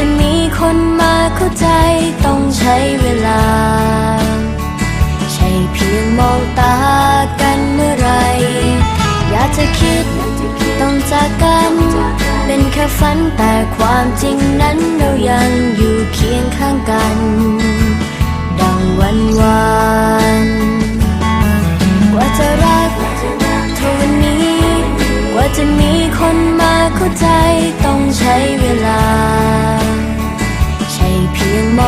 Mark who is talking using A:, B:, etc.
A: จะมีคนมาเข้าใจต้องใช้เวลา ใช่เพียงมองตากันเมื่อไร อยากจะคิดต้องจากกัน เป็นแค่ฝันแต่ความจริงนั้นเรายังอยู่เคียงข้างกัน ดังวันวานกว่าจะรักเท่าวันนี้ กว่าจะมีคนมาเข้าใจต้องใช้เวลา